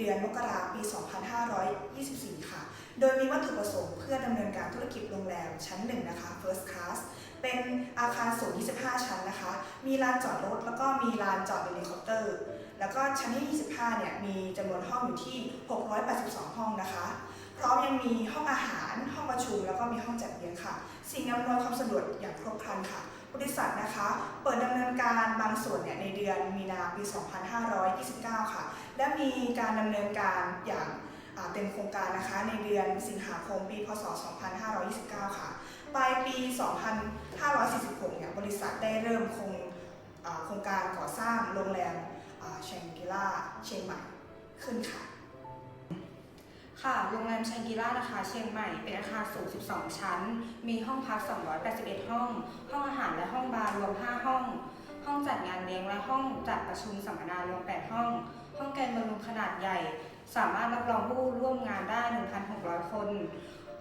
เดือนมกราปี 2524 ค่ะ โดยมีวัตถุประสงค์เพื่อดำเนินการธุรกิจโรงแรมชั้นหนึ่งนะคะ First Class เป็นอาคารสูง 25 ชั้นนะคะ มีลานจอดรถ แล้วก็มีลานจอดเฮลิคอปเตอร์ แล้วก็ชั้นที่ 25 เนี่ย มีจำนวนห้องอยู่ที่ 682 ห้องนะคะ พร้อมยังมีห้องอาหาร ห้องประชุม แล้วก็มีห้องจัดเลี้ยงค่ะ สิ่งอำนวยความสะดวกอย่างครบครันค่ะ บริษัทนะคะเปิดดำเนินการบางส่วนเนี่ยในเดือนมีนาปี 2529 ค่ะ และมีการดำเนินการอย่างเต็มโครงการนะคะในเดือนสิงหาคมปี พศ 2529 ค่ะ ปลายปี 2546 เนี่ยบริษัทได้เริ่มโครงโครงการก่อสร้างโรงแรมเชงกิล่าเชียงใหม่ขึ้นค่ะ ค่ะ โรงแรมชังกีล่านะคะ เชียงใหม่ เป็นอาคารสูง 12 ชั้น มีห้องพัก 281 ห้อง ห้องอาหารและห้องบาร์รวม 5 ห้อง ห้องจัดงานเลี้ยงและห้องจัดประชุมสัมมนารวม 8 ห้อง ห้องแกนบอลลูนขนาดใหญ่ สามารถรับรองผู้ร่วมงานได้ 1,600 คน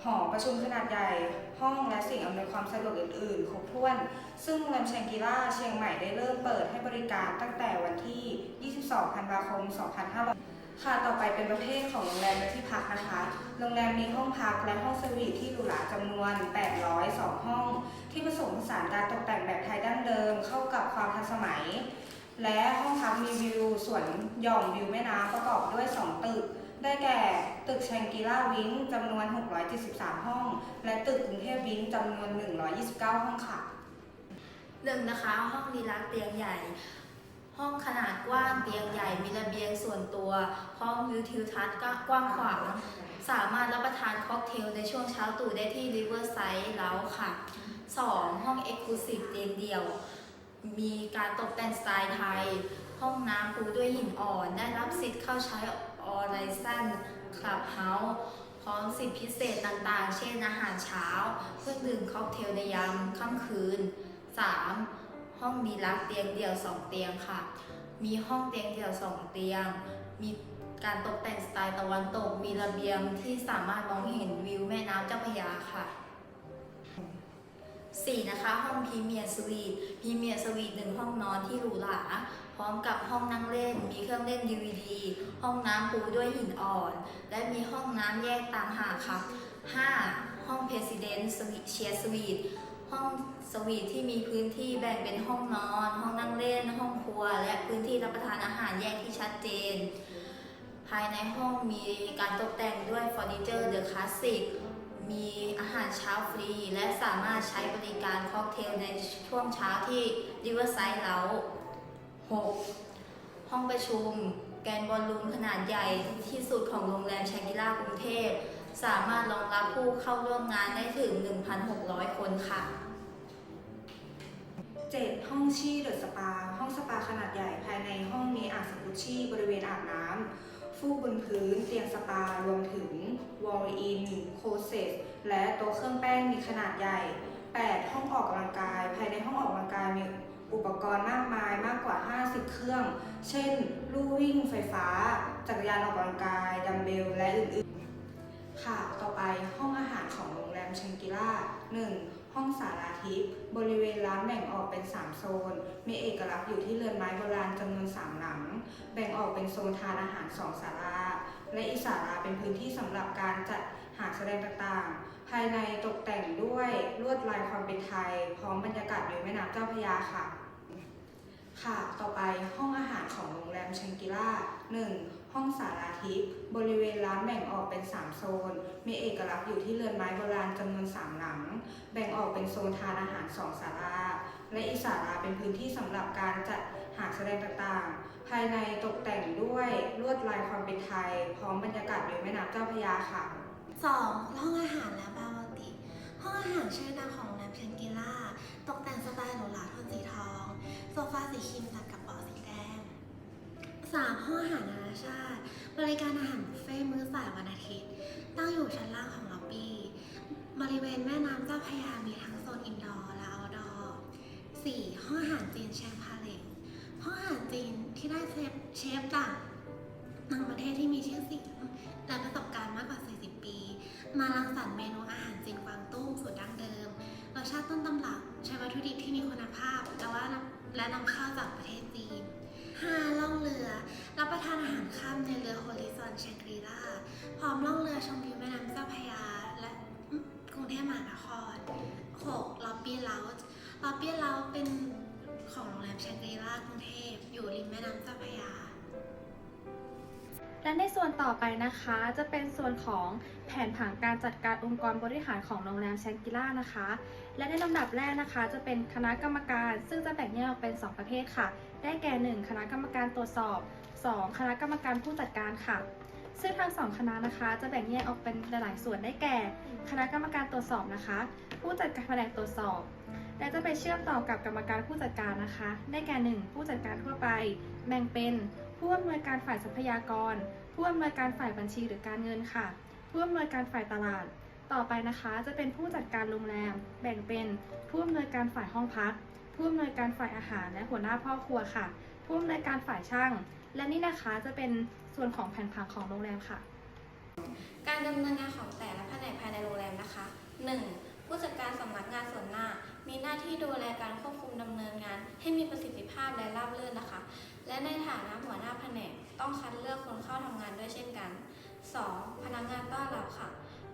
หอประชุมขนาดใหญ่ ห้องและสิ่งอำนวยความสะดวกอื่นๆ ครบถ้วน ซึ่งโรงแรมแชงกีล่าเชียงใหม่ได้เริ่มเปิดให้บริการตั้งแต่วันที่ 22 ธันวาคม 2500 ค่ะ ต่อไปเป็นประเภทของโรงแรมและที่พักนะคะ โรงแรมมีห้องพักและห้องสวีทที่หรูหราจำนวน 802 ห้อง ที่ผสมผสานการตกแต่งแบบไทยดั้งเดิม เข้ากับความทันสมัย และห้องพักมีวิวสวนหย่อมวิวแม่น้ำประกอบด้วย 2 ตึก ได้แก่ตึกแชงกีล่าวิ้งจำนวน 673 ห้อง และตึกกรุงเทพวิ้งจำนวน 129 ห้องค่ะ หนึ่งนะคะห้องดีลักเตียงใหญ่ ห้องขนาดกว้างเตียงใหญ่ มีระเบียงส่วนตัว ห้องวิวทิวทัศน์ก็กว้างขวางสามารถรับประทานค็อกเทลในช่วงเช้าตู่ได้ที่ Riverside แล้วค่ะ 2. ห้อง Exclusive เตียงเดี่ยว มีการตกแต่งสไตล์ไทย ห้องน้ำปูด้วยหินอ่อน ได้รับสิทธิ์เข้าใช้ ออไลซันคลับเฮาส์พร้อมสิทธิพิเศษต่างๆ เช่นอาหารเช้า เครื่องดื่มค็อกเทลในยามค่ำคืน 3. ห้องดีลักเตียงเดี่ยว 2 เตียงค่ะ มีห้องเตียงเดี่ยว 2 เตียง มีการตกแต่งสไตล์ตะวันตก มีระเบียงที่สามารถมองเห็นวิวแม่น้ำเจ้าพระยาค่ะ 4. นะคะ ห้องพรีเมียร์สวีทพรีเมียร์สวีทหนึ่งห้องนอนที่หรูหรา ร้อมกับห้องนั่งเล่น มีเครื่องเล่น DVD ห้องน้ำปูด้วยหินอ่อน และมีห้องน้ำแยกต่างหากค่ะ 5. ห้อง President Suite Share Suite ห้องสวีทที่มีพื้นที่แบ่งเป็นห้องนอน ห้องนั่งเล่น ห้องครัว และพื้นที่รับประทานอาหารแยกที่ชัดเจน ภายในห้องมีการตกแต่งด้วยเฟอร์นิเจอร์เดอะคลาสสิกมีอาหารเช้าฟรี และสามารถใช้บริการค็อกเทลในช่วงเช้าที่ Riverside แล้ว 6. ห้องประชุม แกนบอลลูนขนาดใหญ่ที่สุดของโรงแรมชากิล่ากรุงเทพ สามารถรองรับผู้เข้าร่วมงานได้ถึง 1,600 คนค่ะ 7. ห้องชี่เดอะสปา ห้องสปาขนาดใหญ่ภายในห้องมีอ่างสกุชชี่บริเวณอาบน้ำฟูกบนพื้น เตียงสปารวมถึงวอลอินโคเซสและโต๊ะเครื่องแป้งมีขนาดใหญ่ 8. ห้องออกกำลังกาย ภายในห้องออกกำลังกายมี อุปกรณ์มากมายมากกว่า 50 เครื่อง เช่น ลู่วิ่งไฟฟ้า จักรยานออกกำลังกาย ดัมเบล และอื่นๆ ค่ะ ต่อไปห้องอาหารของโรงแรมเชงกิล่า 1. ห้องสาราทิพย์บริเวณร้านแบ่งออกเป็น 3 โซน มีเอกลักษณ์อยู่ที่เรือนไม้โบราณจำนวน 3 หลัง แบ่งออกเป็นโซนทานอาหาร 2 ศาลา และอีกศาลาเป็นพื้นที่สำหรับการจัด หากแสดงต่างๆ ภายในตกแต่งด้วยลวดลายความเป็นไทย พร้อมบรรยากาศวิวแม่น้ำเจ้าพระยาค่ะ ค่ะ ต่อไปห้องอาหารของโรงแรมเชงกิล่า 1. ห้องสาราทิพย์บริเวณร้านแบ่งออกเป็น 3 โซน มีเอกลักษณ์อยู่ที่เรือนไม้โบราณจำนวน 3 หลัง แบ่งออกเป็นโซนทานอาหาร 2 ศาลา และอีกศาลาเป็นพื้นที่สำหรับการจัดหาแสดงต่างๆ ภายในตกแต่งด้วยลวดลายความเป็นไทย พร้อมบรรยากาศวิวแม่น้ำเจ้าพระยาค่ะ 2. ห้องอาหารและบาร์บัติ ห้องอาหารชื่อดังของโรงแรมเชนกิล่า ตกแต่งสไตล์หรูหราโทนสีทอง โซฟาสีครีมตัดกับเบาะสีแดง 3. ห้องอาหารนานาชาติ บริการอาหารบุฟเฟ่มื้อสายวันอาทิตย์ ตั้งอยู่ชั้นล่างของล็อบบี้ บริเวณแม่น้ำเจ้าพระยามีทั้งโซนอินดอร์และเอาท์ดอร์ 4. ห้องอาหารจีนแชงพาเลงห้องอาหารจีนที่ได้เชฟเชฟต่างต่างประเทศที่มีชื่อเสียงและประสบการณ์มากกว่า 40 ปี มารังสรรค์เมนูอาหารจีนกวางตุ้งสูตรดั้งเดิมรสชาติต้นตำรับใช้วัตถุดิบที่มีคุณภาพแต่ว่านํและนำเข้าจากประเทศจีน 5. ล่องเรือ รับประทานอาหารค่ำในเรือโฮลิซอนแชงกรีลาพร้อมล่องเรือชมวิวแม่น้ำเจ้าพระยาและกรุงเทพมหานคร 6. ล็อบบี้เลาส์ล็อบบี้เลาส์เป็นของโรงแรมแชงกรีลากรุงเทพอยู่ริมแม่น้ำเจ้าพระยา และในส่วนต่อไปนะคะจะเป็นส่วนของแผนผังการจัดการองค์กรบริหารของโรงแรมแชงกิล่านะคะ และในลำดับแรกนะคะ จะเป็นคณะกรรมการซึ่งจะแบ่งแยกออกเป็น 2 ประเภทค่ะ ได้แก่ 1 คณะกรรมการตรวจสอบ 2 คณะกรรมการผู้จัดการค่ะ ซึ่งทั้งสองคณะนะคะ จะแบ่งแยกออกเป็นหลายๆส่วนได้แก่ คณะกรรมการตรวจสอบนะคะ ผู้จัดการแผนกตรวจสอบ และจะไปเชื่อมต่อกับกรรมการผู้จัดการนะคะ ได้แก่ 1 ผู้จัดการทั่วไป แบ่งเป็น ผู้อำนวยการฝ่ายทรัพยากร ผู้อำนวยการฝ่ายบัญชีหรือการเงินค่ะ ผู้อำนวยการฝ่ายตลาด ต่อไปนะคะจะเป็นผู้จัดการโรงแรม แบ่งเป็นผู้อำนวยการฝ่ายห้องพัก ผู้อำนวยการฝ่ายอาหาร และหัวหน้าพ่อครัวค่ะ ผู้อำนวยการฝ่ายช่าง และนี่นะคะจะเป็นส่วนของแผนผังของโรงแรมค่ะ การดำเนินงานของแต่ละแผนกภายในโรงแรมนะคะ 1. ผู้จัดการสำนักงานส่วนหน้า มีหน้าที่ดูแลการควบคุมดำเนินงาน ให้มีประสิทธิภาพและราบรื่นนะคะ และในฐานะหัวหน้าแผนกต้องคัดเลือกคนเข้าทำงานด้วยเช่นกัน 2. พนักงานต้อนรับค่ะ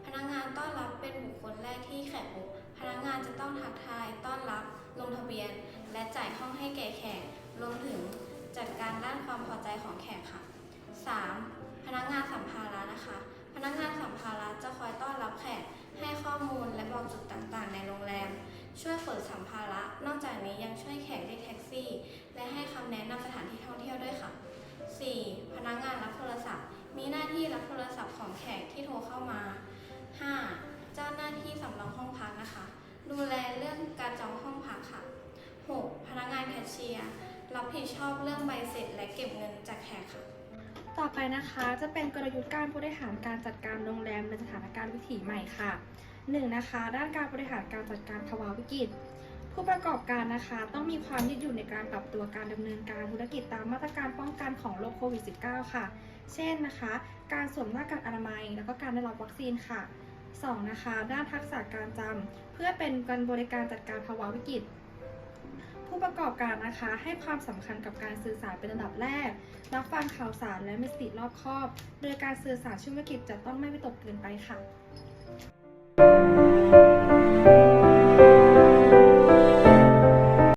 พนักงานต้อนรับเป็นบุคคลแรกที่แขกพบพนักงานจะต้องทักทายต้อนรับ ลงทะเบียน และจ่ายห้องให้แก่แขกรวมถึงจัดการด้านความพอใจของแขกค่ะ 3. พนักงานสัมภาระนะคะ พนักงานสัมภาระจะคอยต้อนรับแขก ให้ข้อมูลและบอกจุดต่างๆ ในโรงแรม ช่วยขนสัมภาระ นอกจากนี้ยังช่วยแขกเรียกแท็กซี่ และให้คำแนะนำสถานที่ท่องเที่ยวด้วยค่ะ 4. พนักงานรับโทรศัพท์ มีหน้าที่รับโทรศัพท์ของแขกที่โทรเข้ามา 5. เจ้าหน้าที่สำรองห้องพักนะคะ ดูแลเรื่องการจองห้องพักค่ะ 6. พนักงานแคชเชียร์รับผิดชอบเรื่องใบเสร็จและเก็บเงินจากแขกค่ะ ต่อไปนะคะจะเป็นกลยุทธ์การบริหารการจัดการโรงแรมในสถานการณ์วิถีใหม่ค่ะ 1. นะคะ ด้านการบริหารการจัดการภาวะวิกฤต ผู้ประกอบการนะคะต้องมีความยืดหยุ่นในการปรับตัวการดำเนินการธุรกิจตามมาตรการป้องกันของโรคโควิด -19 ค่ะ เช่นนะคะ การสวมหน้ากากอนามัย แล้วก็การได้รับวัคซีนค่ะ 2. นะคะ ด้านทักษะการจำเพื่อเป็นการบริการจัดการภาวะวิกฤต ผู้ประกอบการนะคะ ให้ความสำคัญกับการสื่อสารเป็นระดับแรก รับฟังข่าวสารและมีสติรอบคอบ โดยการสื่อสารช่วงวิกฤตจะต้องไม่วิตกเกินไปค่ะ